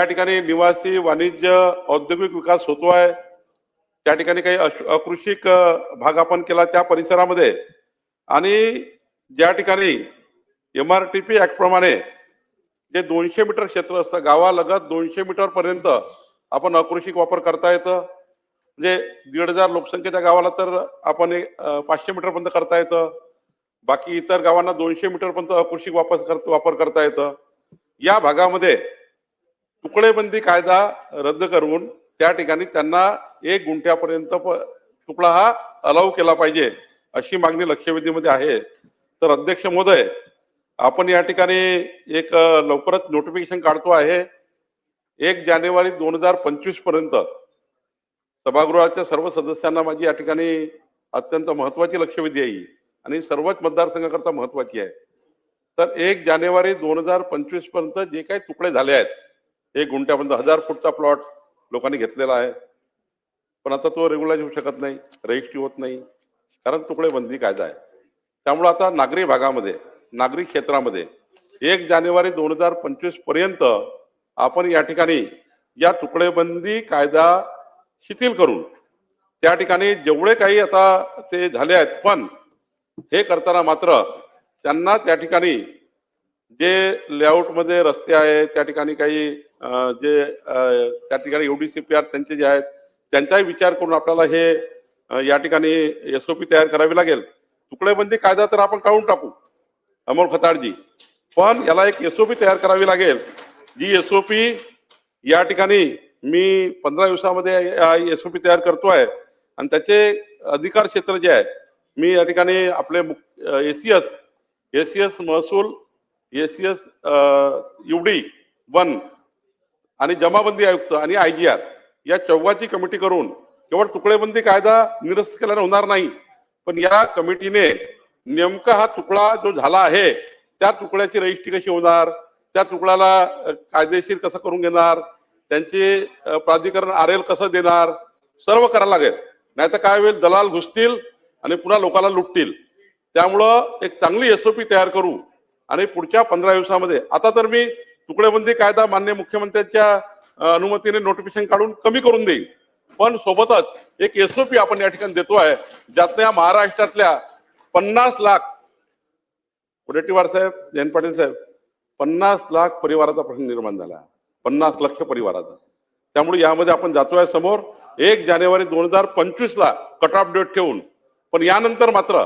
त्या ठिकाणी निवासी वाणिज्य औद्योगिक विकास होतो आहे त्या ठिकाणी काही अश- अकृषिक भाग आपण केला त्या परिसरामध्ये. आणि ज्या ठिकाणी M R T P act प्रमाणे जे दोनशे मीटर क्षेत्र असतं गावालगत दोनशे मीटर पर्यंत आपण अकृषिक वापर करता येतं. म्हणजे दीड हजार लोकसंख्येच्या गावाला तर आपण एक, पाचशे मीटर पर्यंत करता येतं. बाकी इतर गावांना दोनशे मीटर पर्यंत अकृषिक वापर कर- वापर करता येतं. या भागामध्ये तुकडेबंदी कायदा रद्द करून त्या ठिकाणी त्यांना एक गुंठ्यापर्यंत तुकडा हा अलाव केला पाहिजे अशी मागणी लक्षवेधीमध्ये आहे. तर अध्यक्ष महोदय आपण या ठिकाणी एक लवकरच नोटिफिकेशन काढतो आहे. एक जानेवारी दोन हजार पंचवीसपर्यंत सभागृहाच्या सर्व सदस्यांना माझी या ठिकाणी अत्यंत महत्वाची लक्षवेधी आहे. आणि सर्वच मतदारसंघाकरता महत्वाची आहे. तर एक जानेवारी दोन हजार पंचवीसपर्यंत जे काही तुकडे झाले आहेत एक गुंठ्यापर्यंत हजार फूटचा प्लॉट लोकांनी घेतलेला आहे. पण आता तो रेग्युलाइज होऊ शकत नाही रजिस्ट्री होत नाही. कारण तुकडे बंदी कायदा आहे. त्यामुळे आता नागरी भागामध्ये नागरी क्षेत्रामध्ये एक जानेवारी दोन हजार पंचवीसपर्यंत आपण या ठिकाणी या तुकडेबंदी कायदा शिथिल करून त्या ठिकाणी जेवढे काही आता ते झाले आहेत पण हे करताना मात्र त्यांना त्या ठिकाणी जे लेआउटमध्ये रस्ते आहेत त्या ठिकाणी काही जे त्या ठिकाणी ओडीसी पी आर त्यांचे जे आहेत त्यांचाही विचार करून आपल्याला हे या ठिकाणी एसओपी तयार करावी लागेल. तुकडेबंदी कायदा तर आपण काढून टाकू अमोल खताडजी. पण याला एक एसओपी तयार करावी लागेल. जी एसओपी या ठिकाणी मी पंधरा दिवसामध्ये एसओपी तयार करतो आहे आणि त्याचे अधिकार क्षेत्र जे आहे मी या ठिकाणी आपले A C S A C S महसूल A C S U D one आणि जमाबंदी आयुक्त आणि आय जी आर या चौघाची कमिटी करून केवळ तुकडेबंदी कायदा निरस्त केल्याने होणार नाही पण या कमिटीने नेमका हा तुकडा जो झाला आहे त्या तुकड्याची रजिस्ट्री कशी होणार त्या तुकड्याला कायदेशीर कसं करून घेणार त्यांचे प्राधिकरण आर एल कसं देणार सर्व करायला लागेल. नाही तर काय होईल दलाल घुसतील आणि पुन्हा लोकांना लुटतील. त्यामुळं एक चांगली एसओपी तयार करू आणि पुढच्या पंधरा दिवसामध्ये आता तर मी तुकड्याबंदी कायदा मान्य मुख्यमंत्र्यांच्या अनुमतीने नोटिफिकेशन काढून कमी करून देईल. पण सोबतच एक एसओपी आपण या ठिकाणी देतो आहे ज्यातनं या महाराष्ट्रातल्या पन्नास लाख वडेट्टीवार साहेब जयंत पाटील साहेब पन्नास लाख परिवाराचा प्रश्न निर्माण झाला. पन्नास लक्ष परिवाराचा. त्यामुळे यामध्ये आपण जातोय समोर. एक जानेवारी दोन हजार पंचवीस ला कट ऑफ डेट ठेवून पण यानंतर मात्र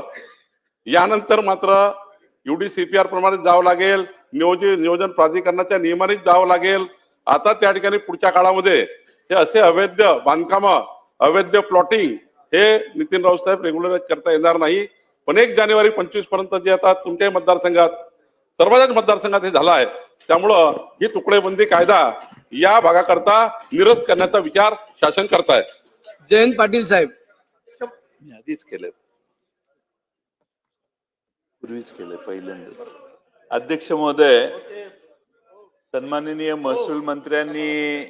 यानंतर मात्र युडी सीपीआर प्रमाणे जावं लागेल. नियोजन नियोजन प्राधिकरणाच्या नियमानेच जावं लागेल. आता त्या ठिकाणी पुढच्या काळामध्ये हे असे अवैध बांधकाम अवैध प्लॉटिंग हे नितीन राऊत साहेब रेग्युलर करता येणार नाही. पण एक जानेवारी पंचवीसपर्यंत जे आता तुमच्याही मतदारसंघात सर्वांच्याच मतदारसंघात हे झालं आहे. त्यामुळं ही तुकडेबंदी कायदा या भागाकरता निरस्त करण्याचा विचार शासन करतायत जयंत पाटील साहेब. आधीच केलंय पूर्वीच केलंय पहिल्यांदाच. अध्यक्ष महोदय सन्माननीय महसूल मंत्र्यांनी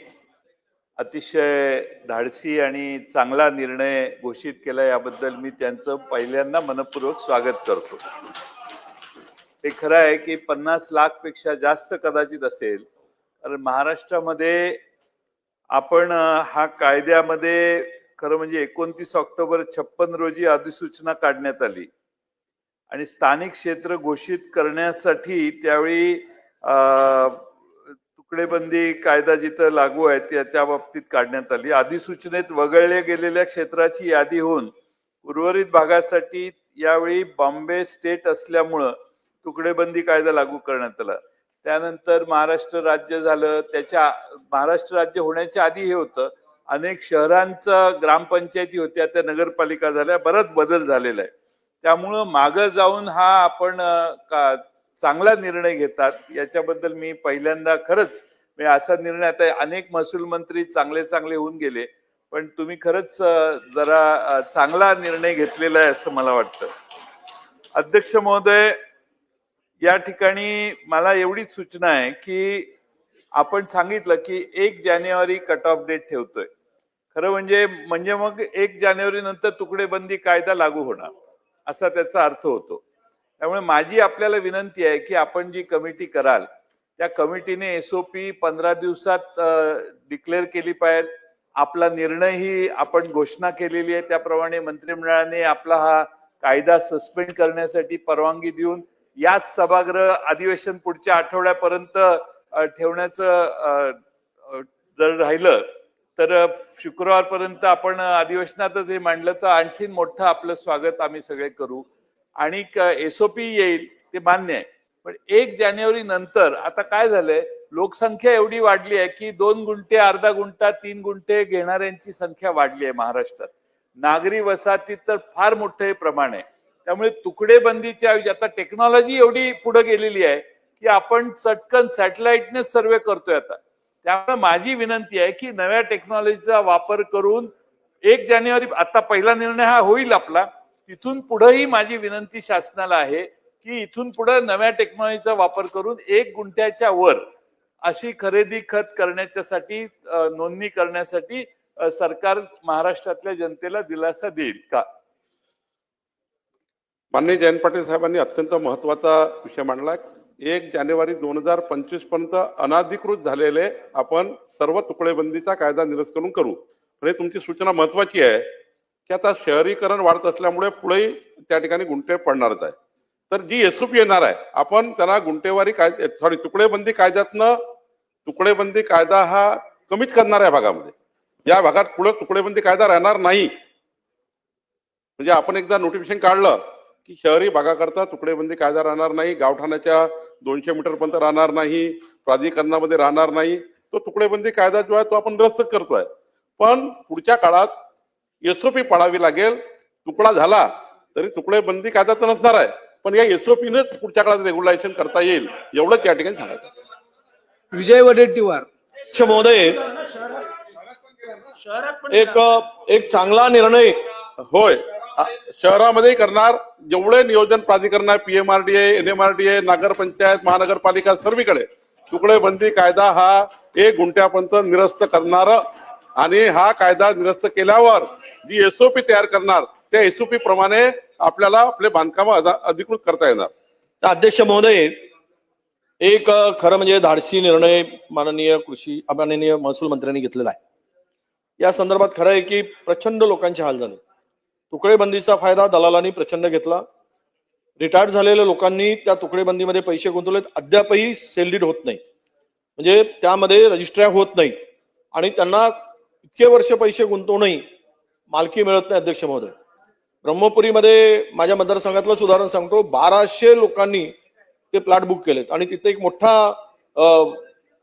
अतिशय धाडसी आणि चांगला निर्णय घोषित केला याबद्दल मी त्यांचं पहिल्यांदा मनपूर्वक स्वागत करतो. हे खरं आहे की पन्नास लाखपेक्षा जास्त कदाचित असेल कारण महाराष्ट्रामध्ये आपण हा कायद्यामध्ये खरं म्हणजे एकोणतीस ऑक्टोबर छप्पन रोजी अधिसूचना काढण्यात आली. आणि स्थानिक क्षेत्र घोषित करण्यासाठी त्यावेळी तुकडेबंदी कायदा जिथं लागू आहे त्या त्या बाबतीत काढण्यात आली. अधिसूचनेत वगळल्या गेलेल्या क्षेत्राची यादी होऊन उर्वरित भागासाठी यावेळी बॉम्बे स्टेट असल्यामुळं तुकडेबंदी कायदा लागू करण्यात आला. त्यानंतर महाराष्ट्र राज्य झालं त्याच्या महाराष्ट्र राज्य होण्याच्या आधी हे होतं. अनेक शहरांचं ग्रामपंचायती होत्या त्या नगरपालिका झाल्या बराच बदल झालेला आहे. त्यामुळं मागं जाऊन हा आपण का चांगला निर्णय घेतात याच्याबद्दल मी पहिल्यांदा खरंच म्हणजे असा निर्णय आता अनेक महसूल मंत्री चांगले चांगले होऊन गेले पण तुम्ही खरंच जरा चांगला निर्णय घेतलेला आहे असं मला वाटतं. अध्यक्ष महोदय या ठिकाणी मला एवढीच सूचना आहे की आपण सांगितलं की एक जानेवारी कट ऑफ डेट ठेवतोय. खरं म्हणजे म्हणजे मग एक जानेवारी नंतर तुकडेबंदी कायदा लागू होणार. असा त्याचा अर्थ होतो. त्यामुळे माझी आपल्याला विनंती आहे की आपण जी कमिटी कराल त्या कमिटीने एसओपी पंधरा दिवसात डिक्लेअर केली पाहिजे. आपला निर्णयही आपण घोषणा केलेली आहे. त्याप्रमाणे मंत्रिमंडळाने आपला हा कायदा सस्पेंड करण्यासाठी परवानगी देऊन याच सभागृह अधिवेशन पुढच्या आठवड्यापर्यंत ठेवण्याचं जर राहिलं तर शुक्रवारपर्यंत आपण अधिवेशनातच हे मांडलं तर आणखीन मोठं आपलं स्वागत आम्ही सगळे करू. आणि एसओपी येईल ते मान्य आहे. पण एक जानेवारी नंतर आता काय झालंय? लोकसंख्या एवढी वाढली आहे की दोन गुंठे अर्धा गुंठा तीन गुंठे घेणाऱ्यांची संख्या वाढली आहे महाराष्ट्रात. नागरी वसाहतीत तर फार मोठं हे प्रमाण आहे. त्यामुळे तुकडेबंदीच्या आता टेक्नॉलॉजी एवढी पुढे गेलेली आहे की आपण चटकन सॅटेलाइटनेच सर्वे करतोय आता. त्यामुळे माझी विनंती आहे की नव्या टेक्नॉलॉजीचा वापर करून एक जानेवारी आता पहिला निर्णय हा होईल आपला तिथून पुढेही माझी विनंती शासनाला आहे की इथून पुढे नव्या टेक्नॉलॉजीचा वापर करून एक गुंठ्याच्या वर अशी खरेदी खत करण्याच्यासाठी साठी नोंदणी करण्यासाठी सरकार महाराष्ट्रातल्या जनतेला दिलासा देईल का? माननीय जयंत पाटील साहेबांनी अत्यंत महत्त्वाचा विषय मांडला एक जानेवारी दोन हजार पंचवीसपर्यंत अनाधिकृत झालेले आपण सर्व तुकडेबंदीचा कायदा निरसन करू. हे तुमची सूचना महत्वाची आहे की आता शहरीकरण वाढत असल्यामुळे पुढेही त्या ठिकाणी गुंठे पडणारच आहे. तर जी एसओपी येणार आहे आपण त्यांना गुंठेवारी कायदे सॉरी तुकडेबंदी कायद्यातनं तुकडेबंदी कायदा हा कमीच करणार आहे भागामध्ये. या भागात पुढे तुकडेबंदी कायदा राहणार नाही. म्हणजे आपण एकदा नोटिफिकेशन काढलं की शहरी भागाकरता तुकडेबंदी कायदा राहणार नाही गावठाणाच्या दोनशे मीटर पर्यंत राहणार नाही प्राधिकरणामध्ये राहणार नाही. तो तुकडेबंदी कायदा जो आहे तो आपण रद्द करतोय. पण पुढच्या काळात एसओपी पाळावी लागेल. तुकडा झाला तरी तुकडेबंदी कायदा तर नसणार आहे. पण या एसओपीने पुढच्या काळात रेग्युलेशन करता येईल एवढंच या ठिकाणी सांगायचं. विजय वडेट्टीवार. महोदय एक एक चांगला निर्णय होय. शहरामध्ये शहरामध्येही करणार. जेवढे नियोजन प्राधिकरण आहे पीएमआरडीए एनएमआरडीए नगरपंचायत महानगरपालिका सर्वीकडे तुकडेबंदी कायदा हा एक गुंठ्यापर्यंत निरस्त करणार आणि हा कायदा निरस्त केल्यावर जी एसओपी तयार करणार त्या एसओपी प्रमाणे आपल्याला आपले बांधकाम अधिकृत करता येणार. अध्यक्ष महोदय एक खरं म्हणजे धाडसी निर्णय माननीय कृषी माननीय महसूल मंत्र्यांनी घेतलेला आहे. या संदर्भात खरं आहे की प्रचंड लोकांचे हाल झाले. तुकडेबंदीचा फायदा दलालांनी प्रचंड घेतला. रिटायर्ड झालेल्या लोकांनी त्या तुकडेबंदीमध्ये पैसे गुंतवलेत. अद्यापही सेलडीड होत नाही. म्हणजे त्यामध्ये रजिस्ट्र्या होत नाही. आणि त्यांना इतके वर्ष पैसे गुंतवूनही मालकी मिळत नाही अध्यक्ष महोदय. ब्रह्मपुरीमध्ये माझ्या मतदारसंघातलंच उदाहरण सांगतो. बाराशे लोकांनी ते प्लॉट बुक केलेत. आणि तिथे एक मोठा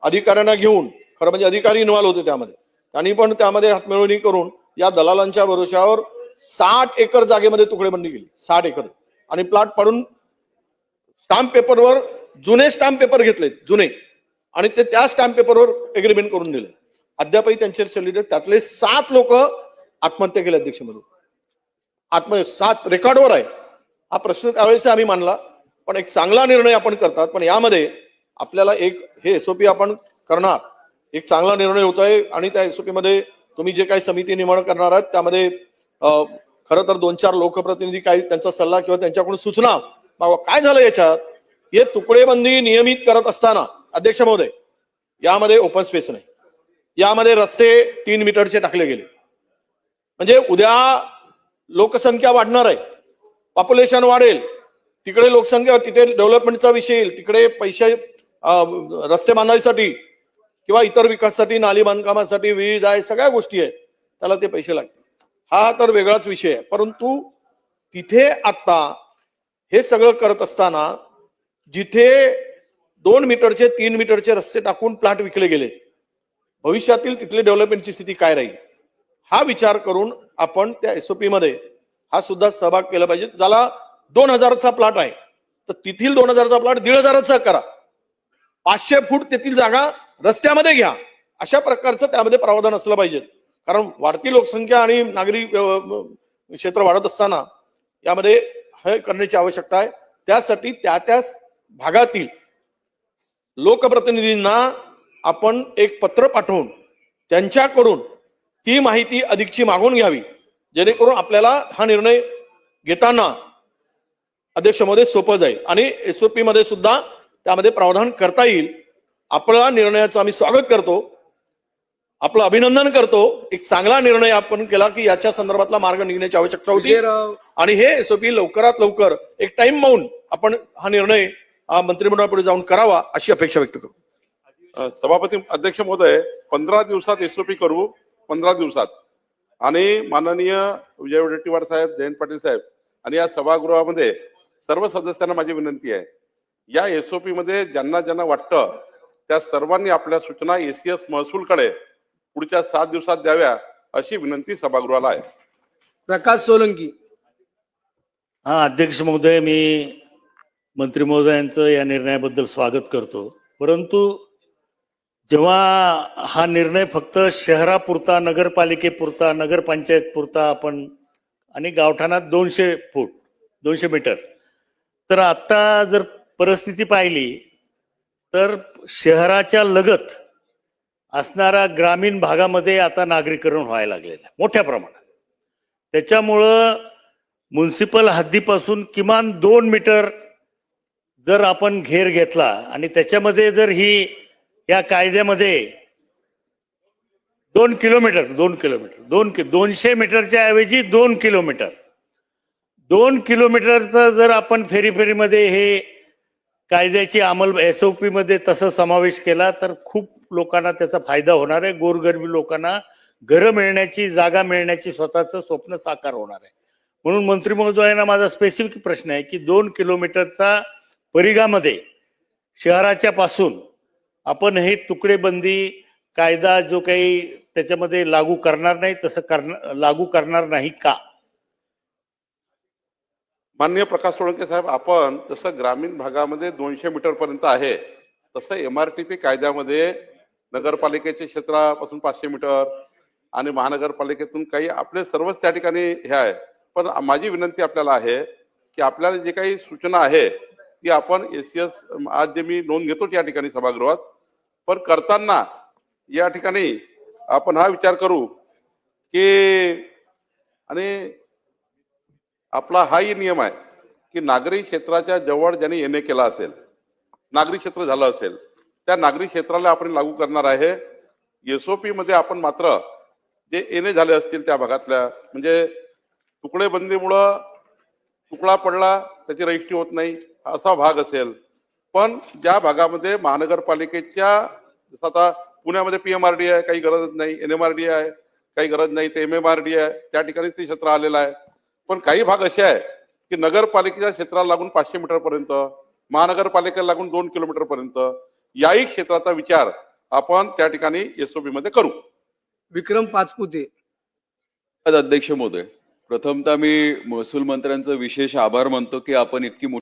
अधिकाऱ्यांना घेऊन खरं म्हणजे अधिकारी इन्व्हॉल्व्ह होते त्यामध्ये. त्यांनी पण त्यामध्ये हातमिळवणी करून या दलालांच्या भरोश्यावर साठ एकर जागेमध्ये तुकडेबंदी केली. साठ एकर. आणि प्लॉट पाडून स्टाम्प पेपरवर जुने स्टाम्प पेपर घेतलेत जुने. आणि ते त्या स्टॅम्प पेपरवर एग्रीमेंट करून दिले. अद्यापही त्यांचे सेलिडर त्यातले सात लोक आत्महत्या केले अध्यक्ष म्हणून आत्म सात रेकॉर्डवर आहे. हा प्रश्न त्यावेळेस आम्ही मानला पण एक चांगला निर्णय आपण करतात. पण यामध्ये आपल्याला एक हे एसओपी आपण करणार. एक चांगला निर्णय होत आहे आणि त्या एसओपी मध्ये तुम्ही जे काही समिती निर्माण करणार आहात त्यामध्ये खरं तर दोन चार लोकप्रतिनिधी काही त्यांचा सल्ला किंवा त्यांच्याकडून सूचना मागवा काय झालं याच्यात? हे तुकडेबंदी नियमित करत असताना अध्यक्ष महोदय यामध्ये ओपन स्पेस नाही. यामध्ये रस्ते तीन मीटरचे टाकले गेले. म्हणजे उद्या लोकसंख्या वाढणार आहे पॉप्युलेशन वाढेल तिकडे लोकसंख्या तिथे डेव्हलपमेंटचा विषय येईल तिकडे पैसे रस्ते बांधायसाठी किंवा इतर विकासासाठी नाली बांधकामासाठी वीज आहे सगळ्या गोष्टी आहेत त्याला ते पैसे लागतील. हा तर वेगळाच विषय आहे. परंतु तिथे आता हे सगळं करत असताना जिथे दोन मीटरचे तीन मीटरचे रस्ते टाकून प्लांट विकले गेले भविष्यातील तिथले डेव्हलपमेंटची स्थिती काय राहील? हा विचार करून आपण त्या एसओपी मध्ये हा सुद्धा सहभाग केला पाहिजे. ज्याला दोन हजारचा प्लॉट आहे तर तिथील दोन हजारचा प्लॉट दीड हजाराचा करा. पाचशे फूट तेथील जागा रस्त्यामध्ये घ्या. अशा प्रकारचं त्यामध्ये प्रावधान असलं पाहिजे. कारण वाढती लोकसंख्या आणि नागरी क्षेत्र वाढत असताना यामध्ये हे करण्याची आवश्यकता आहे. त्यासाठी त्या त्या भागातील लोकप्रतिनिधींना आपण एक पत्र पाठवून त्यांच्याकडून ती माहिती अधिकची मागून घ्यावी. जेणेकरून आपल्याला हा निर्णय घेताना अध्यक्षमध्ये सोपं जाईल. आणि एसओपी मध्ये सुद्धा त्यामध्ये प्रावधान करता येईल. आपला निर्णयाचं आम्ही स्वागत करतो. आपलं अभिनंदन करतो. एक चांगला निर्णय आपण केला की याच्या संदर्भातला मार्ग निघण्याची आवश्यकता होती. आणि हे एसओपी लवकरात लवकर एक टाइम माऊन आपण हा निर्णय मंत्रिमंडळापुढे जाऊन करावा अशी अपेक्षा व्यक्त करू. सभापती अध्यक्ष महोदय पंधरा दिवसात एसओपी करू. पंधरा दिवसात. आणि माननीय विजय वडेट्टीवार साहेब जयंत पाटील साहेब आणि या सभागृहामध्ये सर्व सदस्यांना माझी विनंती आहे. या एसओपी मध्ये ज्यांना ज्यांना वाटतं त्या सर्वांनी आपल्या सूचना एसीएस महसूलकडे पुढच्या सात दिवसात द्याव्या अशी विनंती सभागृहाला आहे. प्रकाश सोलंकी. हा अध्यक्ष महोदय मी मंत्री महोदयांचं या निर्णयाबद्दल स्वागत करतो. परंतु जेव्हा हा निर्णय फक्त शहरापुरता नगरपालिकेपुरता नगरपंचायत पुरता आपण आणि गावठाणात दोनशे फूट दोनशे मीटर तर आता जर परिस्थिती पाहिली तर शहराच्या लगत असणाऱ्या ग्रामीण भागामध्ये आता नागरीकरण व्हायला लागलेलं आहे मोठ्या प्रमाणात. त्याच्यामुळं म्युन्सिपल हद्दीपासून किमान दोन मीटर जर आपण घेर घेतला आणि त्याच्यामध्ये जर ही या कायद्यामध्ये दोन किलोमीटर दोन किलोमीटर दोन कि दोनशे मीटरच्या ऐवजी दोन किलोमीटर दोन किलोमीटरचा जर आपण फेरी फेरीमध्ये हे कायद्याची अंमल एस ओ पीमध्ये तसं समावेश केला तर खूप लोकांना त्याचा फायदा होणार आहे. गोरगरबी लोकांना घरं मिळण्याची जागा मिळण्याची स्वतःचं स्वप्न साकार होणार आहे. म्हणून मंत्री महोदयांना माझा स्पेसिफिक प्रश्न आहे की दोन किलोमीटरचा परिघामध्ये शहराच्या पासून आपण हे तुकडेबंदी कायदा जो काही त्याच्यामध्ये लागू करणार नाही तसं करणार लागू करणार नाही का? माननीय प्रकाश सोळंके साहेब आपण जसं ग्रामीण भागामध्ये दोनशे मीटरपर्यंत आहे तसं एम आर टी पी कायद्यामध्ये नगरपालिकेच्या क्षेत्रापासून पाचशे मीटर आणि महानगरपालिकेतून काही आपले सर्वच त्या ठिकाणी हे आहे. पण माझी विनंती आपल्याला आहे की आपल्याला जे काही सूचना आहे ती आपण एस एस आज जे मी नोंद घेतो या ठिकाणी सभागृहात. पण करताना या ठिकाणी आपण हा विचार करू की आणि आपला हाही नियम आहे की नागरी क्षेत्राच्या जवळ ज्यांनी येणे केला असेल नागरी क्षेत्र झालं असेल त्या नागरी क्षेत्राला आपण लागू करणार आहे. एसओपी मध्ये आपण मात्र जे येणे झाले असतील त्या भागातल्या म्हणजे तुकडेबंदीमुळं तुकडा पडला त्याची रजिस्ट्री होत नाही असा भाग असेल. पण ज्या भागामध्ये महानगरपालिकेच्या जसं आता पुण्यामध्ये पी एम आर डी आहे काही गरज नाही एन एम आर डी आहे काही गरज नाही ते एम एम आर डी आहे त्या ठिकाणी ते क्षेत्र आलेलं आहे. पण काही भाग असे आहे की नगरपालिकेच्या क्षेत्राला लागून पाचशे मीटर पर्यंत महानगरपालिकेला लागून दोन किलोमीटर पर्यंत याही क्षेत्राचा विचार आपण त्या ठिकाणी एसओपी मध्ये करू. विक्रम पाचपुते. अध्यक्ष महोदय प्रथमतः मी महसूल मंत्र्यांचं विशेष आभार मानतो की आपण इतकी मोठी